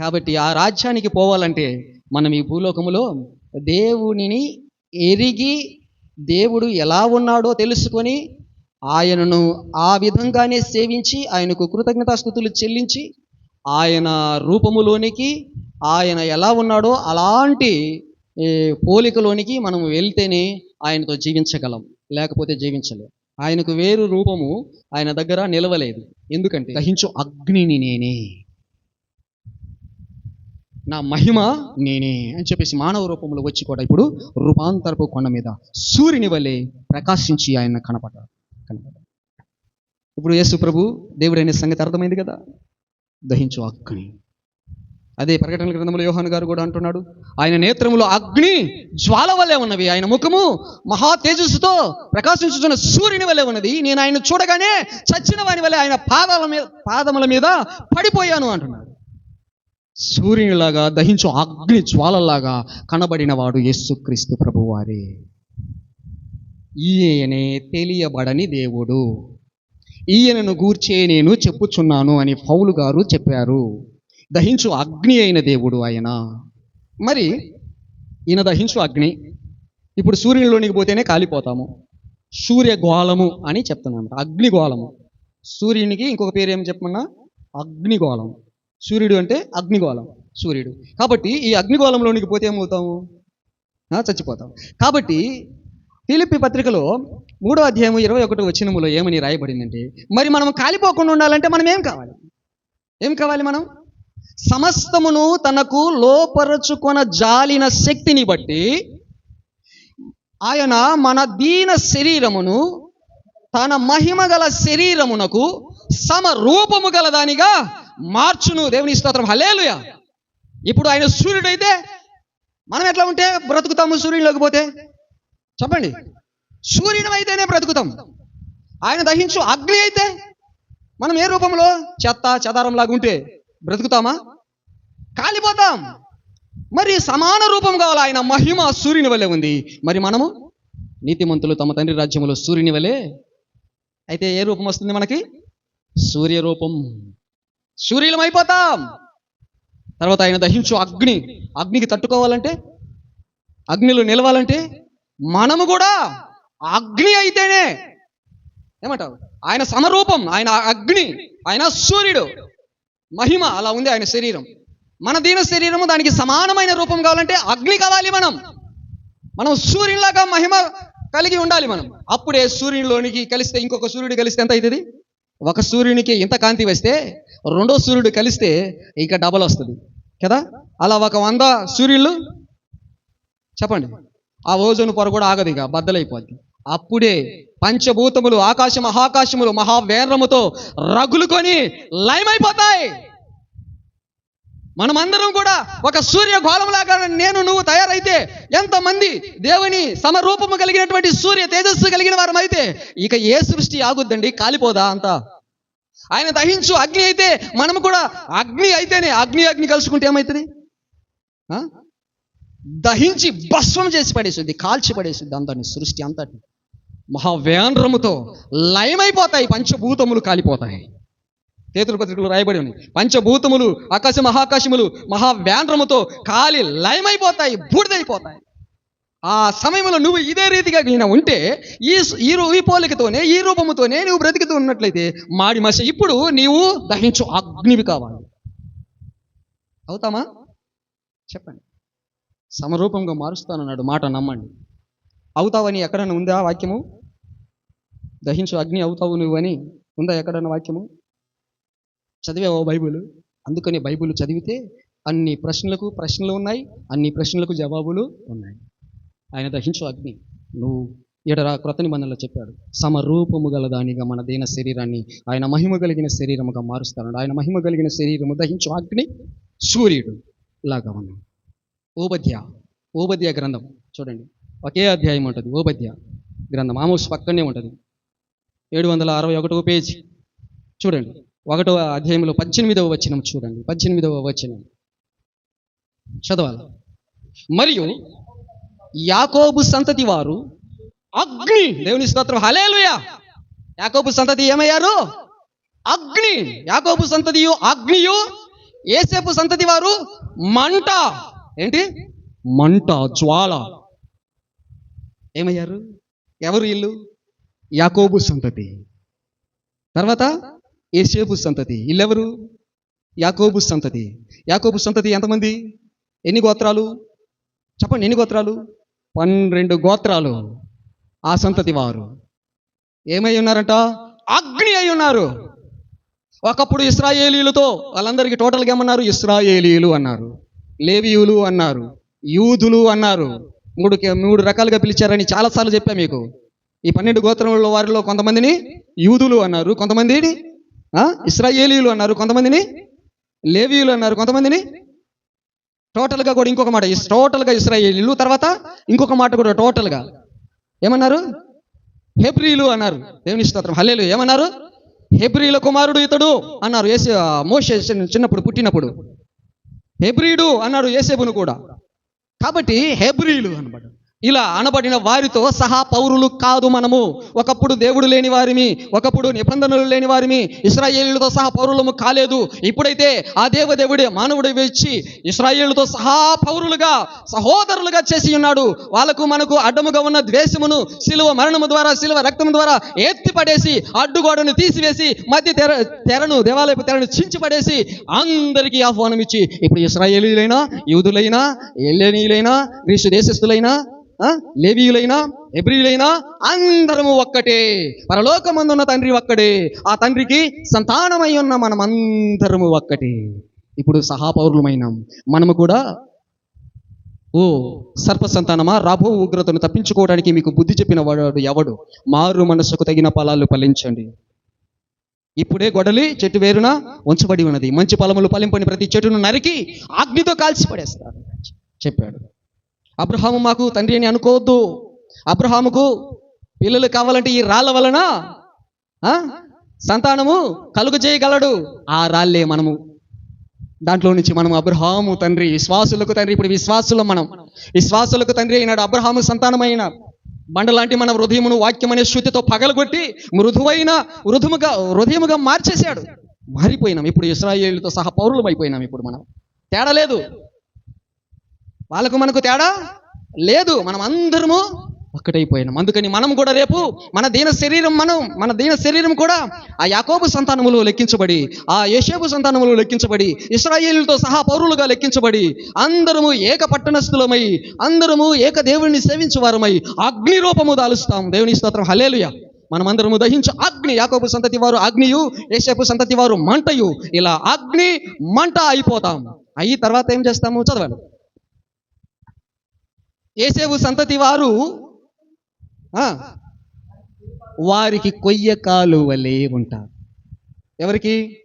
కాబట్టి ఆ రాజ్యానికి పోవాలంటే మనం ఈ భూలోకములో దేవునిని ఎరిగి దేవుడు ఎలా ఉన్నాడో తెలుసుకొని ఆయనను ఆ విధంగానే సేవించి ఆయనకు కృతజ్ఞతాస్థుతులు చెల్లించి ఆయన రూపములోనికి ఆయన ఎలా ఉన్నాడో అలాంటి పోలికలోనికి మనం వెళ్తేనే ఆయనతో జీవించగలం లేకపోతే జీవించలేం. ఆయనకు వేరు రూపము ఆయన దగ్గర నిలవలేదు. ఎందుకంటే దహించు అగ్నిని నేనే. నా మహిమ నేనే అని చెప్పేసి మానవ రూపంలో వచ్చి కూడా ఇప్పుడు రూపాంతరపు కొండ మీద సూర్యుని వలె ప్రకాశించి ఆయన కనపడ్డారు కనపడ్డారు ఇప్పుడు యేసు ప్రభు దేవుడైన సంగతి అర్థమైంది కదా? దహించు అగ్ని. అదే ప్రకటన గ్రంథంలో యోహాను గారు కూడా అంటున్నాడు ఆయన నేత్రములో అగ్ని జ్వాల వలె ఉన్నవి ఆయన ముఖము మహా తేజస్సుతో ప్రకాశించుతున్న సూర్యుని వలె ఉన్నది. నేను ఆయన చూడగానే చచ్చిన వాని వలె ఆయన పాదాల మీద పాదముల మీద పడిపోయాను అంటున్నాడు. సూర్యునిలాగా దహించు అగ్ని జ్వాలలాగా కనబడిన వాడు యేసుక్రీస్తు ప్రభువారే. ఈయనే తెలియబడని దేవుడు. ఈయనను గూర్చే నేను చెప్పుచున్నాను అని పౌలు గారు చెప్పారు. దహించు అగ్ని అయిన దేవుడు ఆయన. మరి ఈయన దహించు అగ్ని. ఇప్పుడు సూర్యునిలోనికి పోతేనే కాలిపోతాము. సూర్యగోళము అని చెప్తున్నాను. అగ్నిగోళము. సూర్యునికి ఇంకొక పేరు ఏం చెప్పమన్నా? అగ్నిగోళం సూర్యుడు అంటే అగ్నిగోళం సూర్యుడు. కాబట్టి ఈ అగ్నిగోళంలోనికి పోతే ఏమవుతాము చచ్చిపోతాం కాబట్టి ఫిలిప్పి పత్రికలో మూడో అధ్యాయం ఇరవై ఒకటి వచ్చినములో ఏమని రాయబడిందంటే మరి మనం కాలిపోకుండా ఉండాలంటే మనం ఏం కావాలి? ఏం కావాలి మనం? సమస్తమును తనకు లోపరచుకొన జాలిన శక్తిని బట్టి ఆయన మన దీన శరీరమును తన మహిమ గల శరీరమునకు సమ రూపము గల దానిగా మార్చును దేవుని స్తోత్రం. హలేలుయ ఇప్పుడు ఆయన సూర్యుడు అయితే మనం ఎట్లా ఉంటే బ్రతుకుతాము సూర్యుడిలోకి పోతే? చెప్పండి. సూర్యుడు అయితేనే బ్రతుకుతాం. ఆయన దహించు అగ్ని అయితే మనం ఏ రూపంలో? చెత్త చెదారం లాగా ఉంటే బ్రతుకుతామా? కాలిపోతాం. మరి సమాన రూపం కావాలి. ఆయన మహిమ సూర్యుని వలె ఉంది. మరి మనము నీతిమంతులు తమ తండ్రి రాజ్యములో సూర్యుని వలె అయితే ఏ రూపం వస్తుంది మనకి? సూర్య సూర్యులమైపోతాం అయిపోతాం తర్వాత ఆయన దహించు అగ్ని. అగ్నికి తట్టుకోవాలంటే అగ్నిలో నిలవాలంటే మనము కూడా అగ్ని అయితేనే ఏమంటావు? ఆయన సమరూపం ఆయన అగ్ని ఆయన సూర్యుడు మహిమ అలా ఉంది ఆయన శరీరం. మన దీన శరీరము దానికి సమానమైన రూపం కావాలంటే అగ్ని కావాలి మనం. మనం సూర్యునిలాగా మహిమ కలిగి ఉండాలి మనం. అప్పుడే సూర్యునిలోనికి కలిస్తే ఇంకొక సూర్యుడు కలిస్తే ఎంత అవుతుంది? ఒక సూర్యునికి ఇంత కాంతి వస్తే రెండో సూర్యుడు కలిస్తే ఇక డబల్ వస్తుంది. కదా? అలా ఒక వంద సూర్యులు? చెప్పండి. ఆ ఓజోను పొర కూడా ఆగదు ఇక బద్దలైపోద్ది. అప్పుడే పంచభూతములు ఆకాశ మహాకాశములు మహావేరముతో రగులుకొని లయమైపోతాయి. మనమందరం కూడా ఒక సూర్య గోళంలాగా నేను నువ్వు తయారైతే ఎంతమంది దేవుని సమరూపము కలిగినటువంటి సూర్య తేజస్సు కలిగిన వారం అయితే ఇక ఏ సృష్టి ఆగుద్దండి? కాలిపోదా అంతా? ఆయన దహించు అగ్ని అయితే మనము కూడా అగ్ని అయితేనే అగ్ని అగ్ని కలుసుకుంటే ఏమవుతుంది ఆ? దహించి భస్వం చేసి పడేస్తుంది కాల్చి పడేసింది అంతని సృష్టి అంతటి మహావేంద్రముతో లయమైపోతాయి పంచభూతములు కాలిపోతాయి. తేతుల పత్రికలు రాయబడి ఉన్నాయి. పంచభూతములు ఆకాశ మహాకాశములు మహావేంద్రముతో కాలి లయమైపోతాయి బూడిదైపోతాయి. ఆ సమయంలో నువ్వు ఇదే రీతిగా నేను ఉంటే ఈ ఈ ఈ పోలికతోనే ఈ రూపముతోనే నువ్వు బ్రతుకుతూ ఉన్నట్లయితే మాడి మస ఇప్పుడు నీవు దహించు అగ్నివి కావాలి. అవుతామా? చెప్పండి. సమరూపంగా మారుస్తానన్నాడు. మాట నమ్మండి. అవుతావని ఎక్కడన్నా ఉందా వాక్యము? దహించు అగ్ని అవుతావు నువ్వు అని ఉందా ఎక్కడన్నా వాక్యము? చదివావో బైబుల్. అందుకని బైబుల్ చదివితే అన్ని ప్రశ్నలకు ప్రశ్నలు ఉన్నాయి అన్ని ప్రశ్నలకు జవాబులు ఉన్నాయి. ఆయన దహించు అగ్ని. నువ్వు ఎడరా క్రొత్త నిబంధనలో చెప్పాడు. సమరూపము గల దానిగా మన దీన శరీరాన్ని ఆయన మహిమ కలిగిన శరీరముగా మారుస్తాడు. ఆయన మహిమ కలిగిన శరీరము దహించు అగ్ని సూర్యుడు లాగా ఉన్నాం ఓబద్య ఓబద్య గ్రంథం. చూడండి. ఒకే అధ్యాయం ఉంటుంది. ఓబద్య గ్రంథం. ఆమోస్ పక్కనే ఉంటుంది. ఏడు వందల అరవై ఒకటో పేజీ. చూడండి. ఒకటో అధ్యాయంలో పద్దెనిమిదవ వచనం చూడండి. పద్దెనిమిదవ వచనం. చదవాలి? మరియు యాకోబు సంతతి వారు అగ్ని. దేవుని స్తోత్రం. హలేలుయా యాకోబు సంతతి ఏమయ్యారు? అగ్ని. యాకోబు సంతతియు అగ్నియు. ఏసేపు సంతతి వారు మంట. ఏంటి? మంట జ్వాల. ఏమయ్యారు? ఎవరు ఇల్లు? యాకోబు సంతతి. తర్వాత ఏసేపు సంతతి. ఇల్లెవరు? యాకోబు సంతతి. యాకోబు సంతతి ఎంతమంది? ఎన్ని గోత్రాలు? చెప్పండి ఎన్ని గోత్రాలు? పన్నెండు గోత్రాలు ఆ సంతతి వారు. ఏమై ఉన్నారంట? అగ్ని అయి ఉన్నారు. ఒకప్పుడు ఇస్రాయేలీలతో వాళ్ళందరికీ టోటల్గా ఏమన్నారు? ఇస్రాయేలీలు అన్నారు లేవియులు అన్నారు యూదులు అన్నారు. మూడు మూడు రకాలుగా పిలిచారని చాలాసార్లు చెప్పా మీకు. ఈ పన్నెండు గోత్రముల వారిలో కొంతమందిని యూదులు అన్నారు కొంతమందిని ఇస్రాయేలీలు అన్నారు కొంతమందిని లేవీయులు అన్నారు కొంతమందిని టోటల్గా కూడా ఇంకొక మాట టోటల్గా ఇస్రాయేలీలు తర్వాత ఇంకొక మాట కూడా టోటల్గా ఏమన్నారు? హెబ్రీలు అన్నారు. దేవుని స్తోత్రం. హల్లేలు ఏమన్నారు? హెబ్రీల కుమారుడు ఇతడు అన్నారు. ఏసే మోషే చిన్న- చిన్నప్పుడు పుట్టినప్పుడు. హెబ్రీడు అన్నాడు ఏసేబును కూడా. కాబట్టి హెబ్రీలు అనమాట ఇలా అనబడిన వారితో సహా పౌరులు కాదు మనము. ఒకప్పుడు దేవుడు లేని వారిమి ఒకప్పుడు నిబంధనలు లేని వారిమి ఇస్రాయేలుతో సహా పౌరులము కాలేదు. ఇప్పుడైతే ఆ దేవదేవుడే మానవుడు వచ్చి ఇస్రాయేలుతో సహా పౌరులుగా సహోదరులుగా చేసి ఉన్నాడు. వాళ్ళకు మనకు అడ్డముగా ఉన్న ద్వేషమును శిలువ మరణము ద్వారా శిలువ రక్తము ద్వారా ఎత్తి పడేసి అడ్డుగోడను తీసివేసి మధ్య తెర తెరను దేవాలయపు తెరను చించిపడేసి అందరికీ ఆహ్వానం ఇచ్చి ఇప్పుడు ఇస్రాయేలీలైనా యూదులైనా ఎల్లెనీలైనా గ్రీసు దేశస్థులైనా లేవీయులైనా ఎబ్రియులైనా అందరము ఒక్కటే. పరలోకమందున్న తండ్రి ఒక్కడే. ఆ తండ్రికి సంతానమై ఉన్న మనమందరము ఒక్కటే. ఇప్పుడు సహాపౌరులమైనాం. మనము కూడా ఓ సర్ప సంతానమా? రాబో ఉగ్రతను తప్పించుకోవడానికి మీకు బుద్ధి చెప్పిన వాడు ఎవడు? మారు మనసుకు తగిన ఫలాలు ఫలించండి. ఇప్పుడే గొడలి చెట్టు వేరున ఉంచబడి ఉన్నది. మంచి ఫలములు ఫలింపని ప్రతి చెట్టును నరికి అగ్నితో కాల్చి పడేస్తారు చెప్పాడు. అబ్రహాము మాకు తండ్రి అని అనుకోవద్దు. అబ్రహాముకు పిల్లలు కావాలంటే ఈ రాళ్ళ వలన సంతానము కలుగు చేయగలడు. ఆ రాళ్ళే మనము. దాంట్లో నుంచి మనం అబ్రహాము తండ్రి విశ్వాసులకు తండ్రి ఇప్పుడు విశ్వాసులు మనం. విశ్వాసులకు తండ్రి అయినాడు అబ్రహాము సంతానమైన. బండలాంటి మన హృదయమును వాక్యం అనే శృతితో పగలగొట్టి మృదువైన మృదుముగా హృదయముగా మార్చేశాడు. మారిపోయినాం. ఇప్పుడు ఇస్రాయేలుతో సహా పౌరులం అయిపోయినాం ఇప్పుడు మనం. తేడా లేదు. వాళ్ళకు మనకు తేడా లేదు. మనం అందరము ఒక్కటైపోయినాం. అందుకని మనం కూడా రేపు మన దీన శరీరం మనం మన దీన శరీరం కూడా ఆ యాకోబు సంతానములు లెక్కించబడి ఆ యేషేబు సంతానములు లెక్కించబడి ఇస్రాయేలుతో సహా పౌరులుగా లెక్కించబడి అందరము ఏక పట్టణస్థులమై అందరము ఏక దేవుడిని సేవించువారమై అగ్ని రూపము దాలుస్తాం. దేవుని స్తోత్రం. హలేలుయ మనమందరము దహించు అగ్ని. యాకోబు సంతతి వారు అగ్నియు ఏషేపు సంతతి వారు మంటయు. ఇలా అగ్ని మంట అయిపోతాం. అయ్యి తర్వాత ఏం చేస్తాము? చదవండి. ఏసేవు సంతతి వారు? ఆ, వారికి కొయ్య కాలువలే ఉంటారు. ఎవరికి?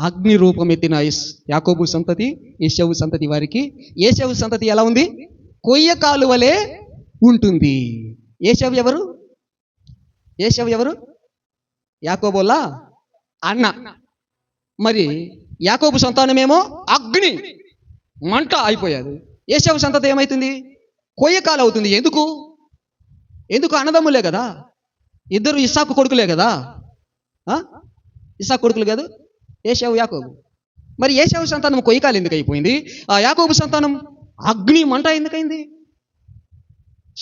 అగ్ని రూపం ఎత్తిన యాకోబు సంతతి ఏసేవు సంతతి వారికి. ఏసేవు సంతతి ఎలా ఉంది? కొయ్య కాలువలే ఉంటుంది. ఏసేవు ఎవరు? ఏసేవు ఎవరు? యాకోబోలా అన్న. మరి యాకోబు సంతానమేమో? అగ్ని. మంట అయిపోయాది. ఏసేవు సంతతి ఏమైతుంది? కొయ్యకాలు అవుతుంది. ఎందుకు? ఎందుకు అన్నదమ్ములే కదా? ఇద్దరు ఇసాకు కొడుకులే కదా? ఆ? ఇసాకు కొడుకులు కాదు ఏషావు యాకోబు. మరి ఏషావు సంతానం కొయ్యకాలు ఎందుకు అయిపోయింది? ఆ యాకోబు సంతానం అగ్ని మంట ఎందుకైంది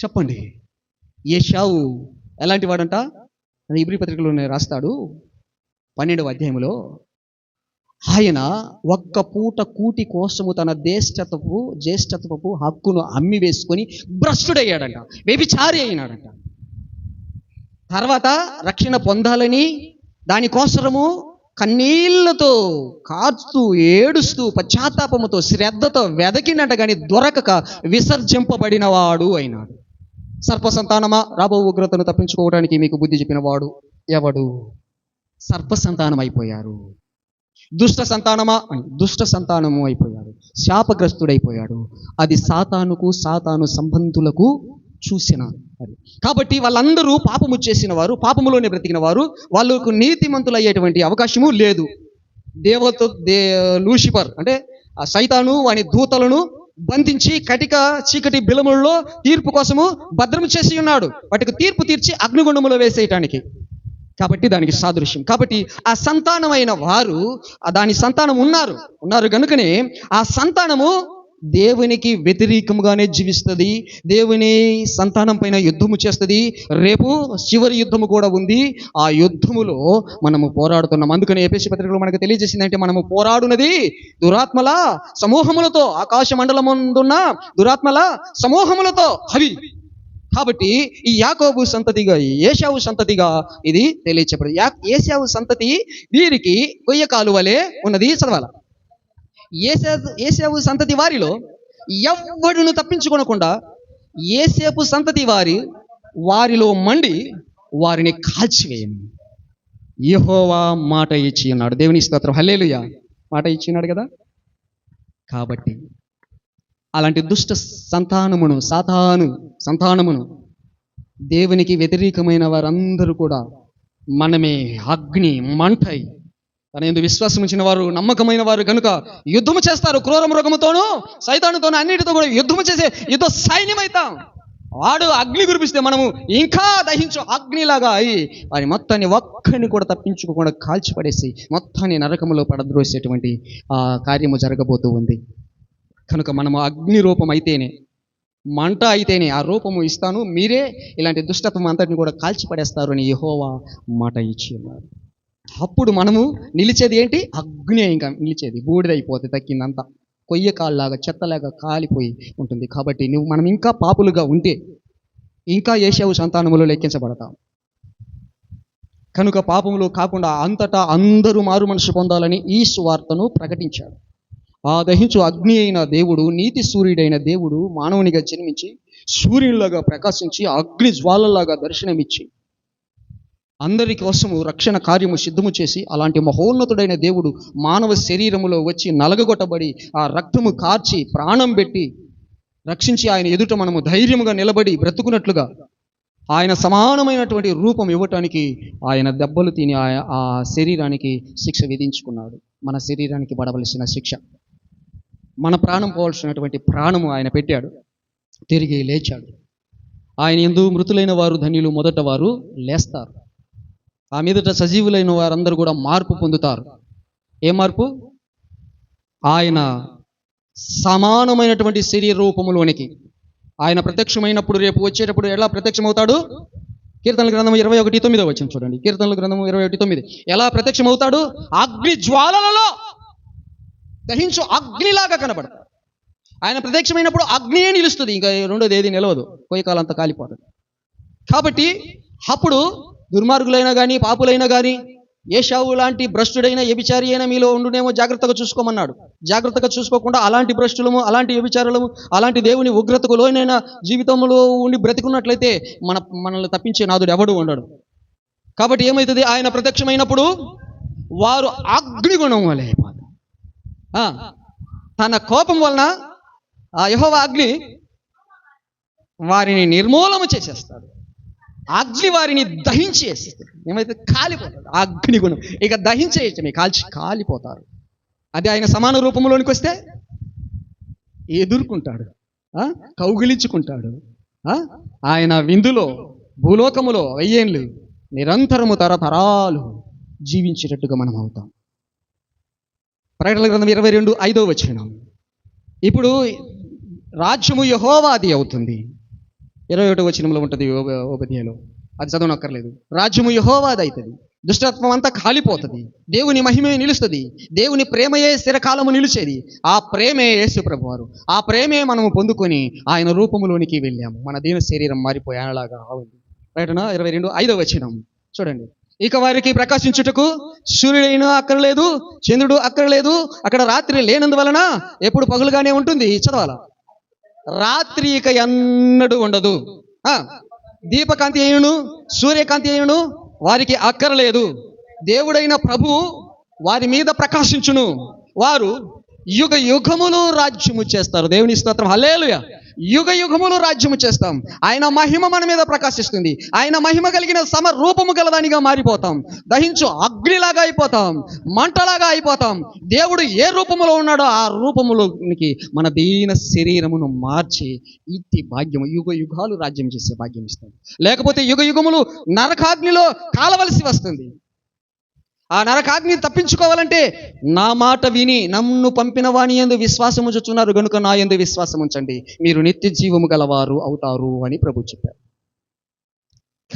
చెప్పండి. ఏషావు ఎలాంటి వాడంట? ఇబ్రి పత్రికలోనే రాస్తాడు. పన్నెండవ అధ్యాయంలో ఆయన ఒక్క పూట కూటి కోసము తన జ్యేష్ఠతపు హక్కును అమ్మి వేసుకొని భ్రష్టుడయ్యాడంట. వ్యభిచారి అయినాడంట. తర్వాత రక్షణ పొందాలని దానికోసరము కన్నీళ్ళతో కాచుతూ ఏడుస్తూ పశ్చాత్తాపముతో శ్రద్ధతో వెదకినట్ట కానీ దొరకక విసర్జింపబడిన వాడు అయినాడు. సర్ప సంతానమా రాబో ఉగ్రతను తప్పించుకోవడానికి మీకు బుద్ధి చెప్పిన వాడు ఎవడు? సర్ప సంతానం అయిపోయారు దుష్ట సంతానమా? అని. దుష్ట సంతానము అయిపోయాడు. శాపగ్రస్తుడైపోయాడు. అది సాతానుకు సాతాను సంబంధులకు చూసిన అది. కాబట్టి వాళ్ళందరూ పాపము చేసిన వారు పాపములోనే బ్రతికిన వారు వాళ్ళకు నీతిమంతులు అయ్యేటువంటి అవకాశము లేదు. దేవత దే లూసిఫర్ అంటే ఆ సైతాను వాని దూతలను బంధించి కటిక చీకటి బిలములలో తీర్పు కోసము భద్రం చేసి ఉన్నాడు. వాటికి తీర్పు తీర్చి అగ్నిగుండములో వేసేయటానికి. కాబట్టి దానికి సాదృశ్యం. కాబట్టి ఆ సంతానమైన వారు దాని సంతానం ఉన్నారు. ఉన్నారు కనుకనే ఆ సంతానము దేవునికి వ్యతిరేకముగానే జీవిస్తుంది. దేవుని సంతానం పైన యుద్ధము చేస్తుంది. రేపు చివరి యుద్ధము కూడా ఉంది. ఆ యుద్ధములో మనము పోరాడుతున్నాం. అందుకని ఏపీసీ పత్రికలో మనకు తెలియజేసిందంటే మనము పోరాడునది దురాత్మల సమూహములతో ఆకాశ మండలముందున్న దురాత్మల సమూహములతో. అవి కాబట్టి ఈ యాకోబు సంతతిగా ఏషావు సంతతిగా ఇది తెలియచెప్పదు యా ఏషావు సంతతి వీరికి కొయ్య కాలువలే ఉన్నది చదవాల. ఏసావు ఏసావు సంతతి వారిలో ఎవ్వడును తప్పించుకోనకుండా ఏసేపు సంతతి వారి వారిలో మండి వారిని కాల్చివేయను. యహోవా మాట ఇచ్చి ఉన్నాడు దేవుని స్తోత్రం. హల్లేలుయా. మాట ఇచ్చి ఉన్నాడు కదా? కాబట్టి అలాంటి దుష్ట సంతానమును సాతాను సంతానమును దేవునికి వ్యతిరేకమైన వారందరూ కూడా మనమే అగ్ని మంటై తన ఎందు విశ్వాసం ఉంచిన వారు నమ్మకమైన వారు కనుక యుద్ధము చేస్తారు. క్రూర మృగముతోనూ సైతానుతోనూ అన్నిటితో కూడా యుద్ధము చేసే యుద్ధ సైన్యమైతాం. వాడు అగ్ని కురిపిస్తే మనము ఇంకా దహించు అగ్నిలాగా అయి వారి మొత్తాన్ని ఒక్కరిని కూడా తప్పించుకోకుండా కాల్చిపడేసి మొత్తాన్ని నరకములో పడద్రోసేటువంటి ఆ కార్యము జరగబోతూ ఉంది. కనుక మనము అగ్ని రూపం అయితేనే మంట అయితేనే ఆ రూపము ఇస్తాను. మీరే ఇలాంటి దుష్టత్వం అంతటిని కూడా కాల్చిపడేస్తారు అని యెహోవా మాట ఇచ్చి ఉన్నారు అప్పుడు మనము నిలిచేది ఏంటి? అగ్ని ఇంకా నిలిచేది. బూడిదైపోతే తక్కిందంతా. కొయ్య కాళ్ళలాగా చెత్తలాగా కాలిపోయి ఉంటుంది. కాబట్టి నువ్వు మనం ఇంకా పాపులుగా ఉంటే ఇంకా ఏషావు సంతానములో లెక్కించబడతాం. కనుక పాపములు కాకుండా అంతటా అందరూ మారు మనసు పొందాలని ఈ సువార్తను ప్రకటించాడు. ఆ దహించు అగ్ని అయిన దేవుడు నీతి సూర్యుడైన దేవుడు మానవునిగా జన్మించి సూర్యునిలాగా ప్రకాశించి అగ్ని జ్వాలలాగా దర్శనమిచ్చి అందరి కోసము రక్షణ కార్యము సిద్ధము చేసి అలాంటి మహోన్నతుడైన దేవుడు మానవ శరీరములో వచ్చి నలగగొట్టబడి ఆ రక్తము కార్చి ప్రాణం పెట్టి రక్షించి ఆయన ఎదుట మనము ధైర్యముగా నిలబడి బ్రతుకున్నట్లుగా ఆయన సమానమైనటువంటి రూపం ఇవ్వటానికి ఆయన దెబ్బలు తిని ఆ- ఆ శరీరానికి శిక్ష విధించుకున్నాడు. మన శరీరానికి పడవలసిన శిక్ష. మన ప్రాణం పోవాల్సినటువంటి ప్రాణము ఆయన పెట్టాడు. తిరిగి లేచాడు. ఆయన ఎందు మృతులైన వారు ధన్యులు మొదట వారు లేస్తారు. ఆ మీదట సజీవులైన వారందరూ కూడా మార్పు పొందుతారు. ఏ మార్పు? ఆయన సమానమైనటువంటి శరీర రూపములోనికి. ఆయన ప్రత్యక్షమైనప్పుడు రేపు వచ్చేటప్పుడు ఎలా ప్రత్యక్షమవుతాడు? కీర్తనల గ్రంథం ఇరవై ఒకటి తొమ్మిదో వచ్చిన చూడండి. కీర్తనల గ్రంథం ఇరవై ఒకటి తొమ్మిది. ఎలా ప్రత్యక్షమవుతాడు? అగ్ని జ్వాలలలో దహించు అగ్నిలాగా కనబడతాడు ఆయన ప్రత్యక్షమైనప్పుడు అగ్నియే నిలుస్తుంది. ఇంకా రెండోది ఏది నిలవదు. కొయ్యకాలంతా కాలిపోతుంది. కాబట్టి అప్పుడు దుర్మార్గులైనా కానీ పాపులైనా కానీ ఏషావు లాంటి భ్రష్టుడైన వ్యభిచారి అయినా మీలో ఉండునేమో జాగ్రత్తగా చూసుకోమన్నాడు. జాగ్రత్తగా చూసుకోకుండా అలాంటి భ్రష్టులము అలాంటి వ్యభిచారులము అలాంటి దేవుని ఉగ్రతకు లోనైనా జీవితంలో ఉండి బ్రతికున్నట్లయితే మన మనల్ని తప్పించే నాదుడు ఎవడు ఉండడు. కాబట్టి ఏమవుతుంది ఆయన ప్రత్యక్షమైనప్పుడు వారు అగ్నిగుణం వలె తన కోపం వలన ఆ యహోవ అగ్ని వారిని నిర్మూలన చేసేస్తాడు. అగ్ని వారిని దహించేస్తుంది ఏమైతే కాలిపోతాడు. అగ్ని గుణం. ఇక దహించేయటమే. కాల్చి కాలిపోతారు అది ఆయన సమాన రూపంలోనికి వస్తే ఎదుర్కొంటాడు. ఆ? కౌగిలించుకుంటాడు. ఆ? ఆయన విందులో భూలోకములో వెయ్యేళ్ళు నిరంతరము తరతరాలు జీవించేటట్టుగా మనం అవుతాం ప్రకటన గ్రంథం ఇరవై రెండు ఐదో వచనం. ఇప్పుడు రాజ్యము యహోవాది అవుతుంది. ఇరవై ఒకటో వచనంలో ఉంటుంది ఉపధ్యాయంలో అది చదవనక్కర్లేదు. రాజ్యము యహోవాది అవుతుంది దుష్టత్వం అంతా కాలిపోతుంది. దేవుని మహిమే నిలుస్తుంది. దేవుని ప్రేమయే స్థిరకాలము నిలిచేది. ఆ ప్రేమే యేసు ప్రభు వారు ఆ ప్రేమే మనము పొందుకొని ఆయన రూపములోనికి వెళ్ళాము. మన దీన శరీరం మారిపోయి ఆయనలాగా ఉంది. ప్రకటన ఇరవై రెండు ఐదో వచనం. చూడండి. ఇక వారికి ప్రకాశించుటకు సూర్యుడైన అక్కర్లేదు చంద్రుడు అక్కర్లేదు. అక్కడ రాత్రి లేనందువలన ఎప్పుడు పగులుగానే ఉంటుంది. చదవాల? రాత్రి ఇక ఎన్నడూ ఉండదు. ఆ, దీపకాంతి అయ్యును సూర్యకాంతి అయ్యును వారికి అక్కరలేదు. దేవుడైన ప్రభు వారి మీద ప్రకాశించును. వారు యుగ యుగములు రాజ్యము చేస్తారు. దేవుని స్తోత్రం. హలేలుయా యుగ యుగములు రాజ్యము చేస్తాం. ఆయన మహిమ మన మీద ప్రకాశిస్తుంది. ఆయన మహిమ కలిగిన సమ రూపము గలదానిగా మారిపోతాం. దహించు అగ్నిలాగా అయిపోతాం. మంటలాగా అయిపోతాం. దేవుడు ఏ రూపములో ఉన్నాడో ఆ రూపములోనికి మన దీన శరీరమును మార్చి ఇట్టి భాగ్యము యుగ యుగాలు రాజ్యం చేసే భాగ్యం ఇస్తాం లేకపోతే యుగ యుగములు నరకాగ్నిలో కాలవలసి వస్తుంది. ఆ నరకాగ్ని తప్పించుకోవాలంటే నా మాట విని నన్ను పంపిన వాణి ఎందు విశ్వాసం ఉంచుతున్నారు గనుక నా ఎందు విశ్వాసం ఉంచండి. మీరు నిత్య జీవము గలవారు అవుతారు అని ప్రభు చెప్పారు.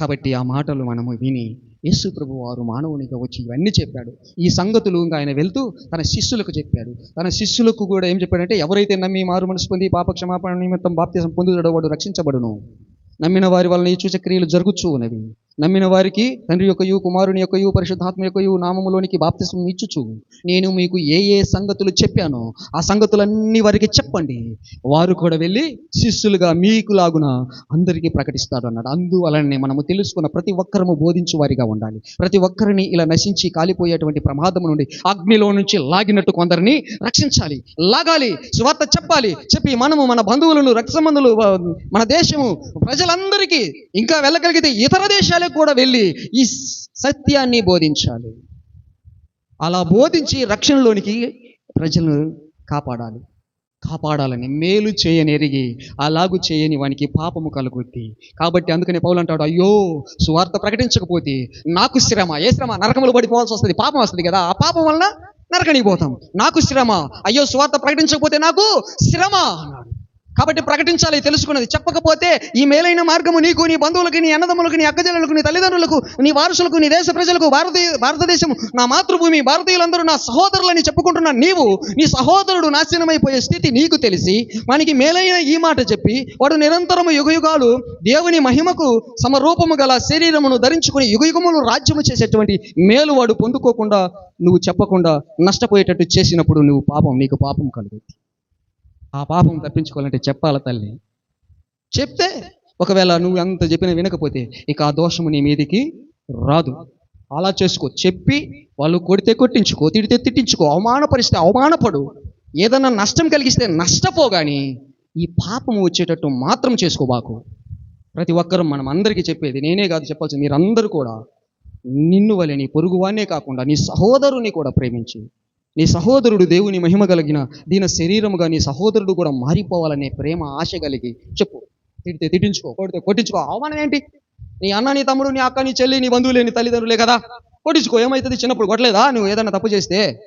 కాబట్టి ఆ మాటలు మనము విని యేసు ప్రభు వారు మానవునిగా వచ్చి ఇవన్నీ చెప్పాడు. ఈ సంగతులు ఇంకా ఆయన వెళ్తూ తన శిష్యులకు చెప్పాడు. తన శిష్యులకు కూడా ఏం చెప్పాడంటే ఎవరైతే నమ్మి మారు మనసు పొంది పాప క్షమాపణ నిమిత్తం బాప్తిసం పొందుతాడో వాడు రక్షించబడును. నమ్మిన వారి వలన ఈ సూచక్రియలు జరుగుచూ ఉన్నవి. నమ్మిన వారికి తండ్రి యొక్కయు కుమారుని యొక్కయు పరిశుద్ధాత్మ యొక్కయు నామములోనికి బాప్తిసం ఇచ్చుచు. నేను మీకు ఏ ఏ సంగతులు చెప్పానో ఆ సంగతులన్నీ వారికి చెప్పండి. వారు కూడా వెళ్ళి శిష్యులుగా మీకు లాగున అందరికీ ప్రకటిస్తాడు అన్నాడు అందువలనే మనము తెలుసుకున్న ప్రతి ఒక్కరము బోధించు వారిగా ఉండాలి. ప్రతి ఒక్కరిని ఇలా నశించి కాలిపోయేటువంటి ప్రమాదం నుండి అగ్నిలో నుంచి లాగినట్టు కొందరిని రక్షించాలి. లాగాలి సువార్త చెప్పాలి. చెప్పి మనము మన బంధువులను రక్త సంబంధులు మన దేశము ప్రజలందరికీ ఇంకా వెళ్ళగలిగితే ఇతర దేశాలు దేశాలకు కూడా వెళ్ళి ఈ సత్యాన్ని బోధించాలి. అలా బోధించి రక్షణలోనికి ప్రజలను కాపాడాలి. కాపాడాలని మేలు చేయని ఎరిగి అలాగు చేయని వానికి పాపము కలుగుద్ది. కాబట్టి అందుకనే పౌలు అంటాడు అయ్యో సువార్త ప్రకటించకపోతే నాకు శ్రమ ఏ శ్రమ? నరకములు పడిపోవాల్సి వస్తుంది పాపం వస్తుంది కదా ఆ పాపం వలన నరకనికి పోతాం. నాకు శ్రమ అయ్యో సువార్త ప్రకటించకపోతే నాకు శ్రమ అన్నాడు. కాబట్టి ప్రకటించాలి తెలుసుకున్నది. చెప్పకపోతే ఈ మేలైన మార్గము నీకు నీ బంధువులకి నీ అన్నదమ్ములకు నీ అక్కజనులకు నీ తల్లిదండ్రులకు నీ వారసులకు నీ దేశ ప్రజలకు భారతీయ భారతదేశం నా మాతృభూమి భారతీయులందరూ నా సహోదరులని చెప్పుకుంటున్న నీవు నీ సహోదరుడు నాశనమైపోయే స్థితి నీకు తెలిసి వానికి మేలైన ఈ మాట చెప్పి వాడు నిరంతరము యుగయుగాలు దేవుని మహిమకు సమరూపము గల శరీరమును ధరించుకుని యుగయుగములు రాజ్యము చేసేటువంటి మేలు వాడు పొందుకోకుండా నువ్వు చెప్పకుండా నష్టపోయేటట్టు చేసినప్పుడు నువ్వు పాపం నీకు పాపం కలుగుతుంది. ఆ పాపం తప్పించుకోవాలంటే చెప్పాల తల్లి? చెప్తే ఒకవేళ నువ్వు అంత చెప్పిన వినకపోతే ఇక ఆ దోషము నీ మీదికి రాదు. అలా చేసుకో. చెప్పి వాళ్ళు కొడితే కొట్టించుకో తిడితే తిట్టించుకో. అవమానపరిస్తే అవమానపడు. ఏదన్నా నష్టం కలిగిస్తే నష్టపోగాని ఈ పాపము వచ్చేటట్టు మాత్రం చేసుకోబాకు ప్రతి ఒక్కరూ మనం అందరికీ చెప్పేది నేనే కాదు చెప్పాల్సింది. మీరందరూ కూడా నిన్ను వలె నీ పొరుగువాన్నే కాకుండా నీ సహోదరుని కూడా ప్రేమించి నీ సహోదరుడు దేవుని మహిమ కలిగిన దీని శరీరముగా నీ సహోదరుడు కూడా మారిపోవాలనే ప్రేమ ఆశ కలిగి చెప్పు. తిడితే తిట్టించుకో కొడితే కొట్టించుకో. అవమానం ఏంటి? నీ అన్న నీ తమ్ముడు నీ అక్క నీ చెల్లి నీ బంధువులే నీ తల్లిదండ్రులే కదా? కొట్టించుకో. ఏమవుతుంది చిన్నప్పుడు కొట్టలేదా? నువ్వు ఏదైనా తప్పు చేస్తే?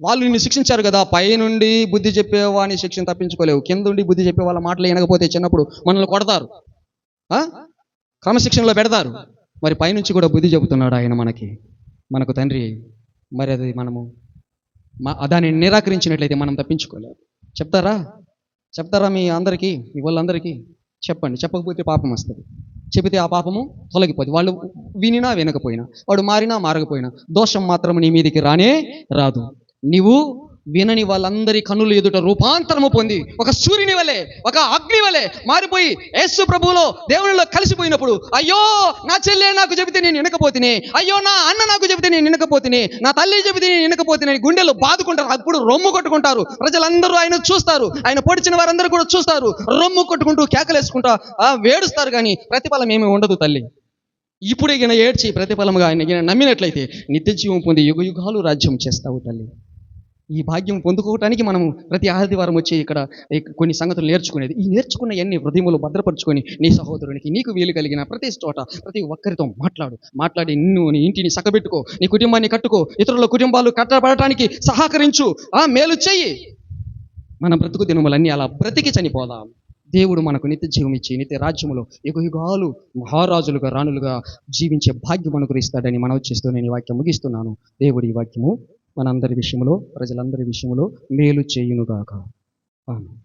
వాళ్ళు నిన్ను శిక్షించారు కదా? పైనుండి బుద్ధి చెప్పేవాని శిక్షణ తప్పించుకోలేవు. కింద నుండి బుద్ధి చెప్పే వాళ్ళ మాటలు వినకపోతే చిన్నప్పుడు మనల్ని కొడతారు. ఆ? క్రమశిక్షణలో పెడతారు. మరి పైనుంచి కూడా బుద్ధి చెబుతున్నాడు ఆయన మనకి. మనకు తండ్రి మరి అది మనము మా దాన్ని నిరాకరించినట్లయితే మనం తప్పించుకోలేము. చెప్తారా? చెప్తారా మీ అందరికీ మీ వాళ్ళందరికీ? చెప్పండి. చెప్పకపోతే పాపం వస్తుంది. చెబితే ఆ పాపము తొలగిపోతుంది వాళ్ళు వినినా వినకపోయినా వాడు మారినా మారకపోయినా దోషం మాత్రం నీ మీదికి రానే రాదు. నీవు వినని వాళ్ళందరి కనులు ఎదుట రూపాంతరము పొంది ఒక సూర్యుని వలె ఒక అగ్ని వలె మారిపోయి యేసు ప్రభువులో దేవునిలో కలిసిపోయినప్పుడు అయ్యో నా చెల్లె నాకు చెబితే నేను వినకపోతేనే అయ్యో నా అన్న నాకు చెబితే నేను వినకపోతేనే నా తల్లి చెబితే నేను వినకపోతేనే గుండెలు బాదుకుంటారు. అప్పుడు రొమ్ము కొట్టుకుంటారు. ప్రజలందరూ ఆయన చూస్తారు. ఆయన పొడిచిన వారందరూ కూడా చూస్తారు. రొమ్ము కొట్టుకుంటూ కేకలేసుకుంటా ఆ, వేడుస్తారు కానీ ప్రతిఫలం ఏమీ ఉండదు తల్లి. ఇప్పుడు ఈయన ఏడ్చి ప్రతిఫలముగా ఆయన ఈయన నమ్మినట్లయితే నిత్య జీవం పొంది యుగ యుగాలు రాజ్యం చేస్తావు తల్లి. ఈ భాగ్యం పొందుకోవటానికి మనము ప్రతి ఆదివారం వచ్చి ఇక్కడ ఈ కొన్ని సంగతులు నేర్చుకునేది. ఈ నేర్చుకున్న ఎన్ని హృదయములు భద్రపరుచుకొని నీ సహోదరునికి నీకు వీలు కలిగిన ప్రతి చోట ప్రతి ఒక్కరితో మాట్లాడు. మాట్లాడి నిన్ను నీ ఇంటిని సగబెట్టుకో నీ కుటుంబాన్ని కట్టుకో ఇతరుల కుటుంబాలు కట్టబడటానికి సహకరించు. ఆ మేలు చెయ్యి మన బ్రతుకు దినములన్నీ అలా బ్రతికి చనిపోదాం. దేవుడు మనకు నిత్య జీవం ఇచ్చి నిత్య రాజ్యములో యుగయుగాలు మహారాజులుగా రాణులుగా జీవించే భాగ్యం అనుగ్రహిస్తాడని మనం చేస్తూ నేను ఈ వాక్యం ముగిస్తున్నాను. దేవుడు ఈ వాక్యము మనందరి విషయంలో ప్రజలందరి విషయంలో మేలు చేయునుగాక. ఆమె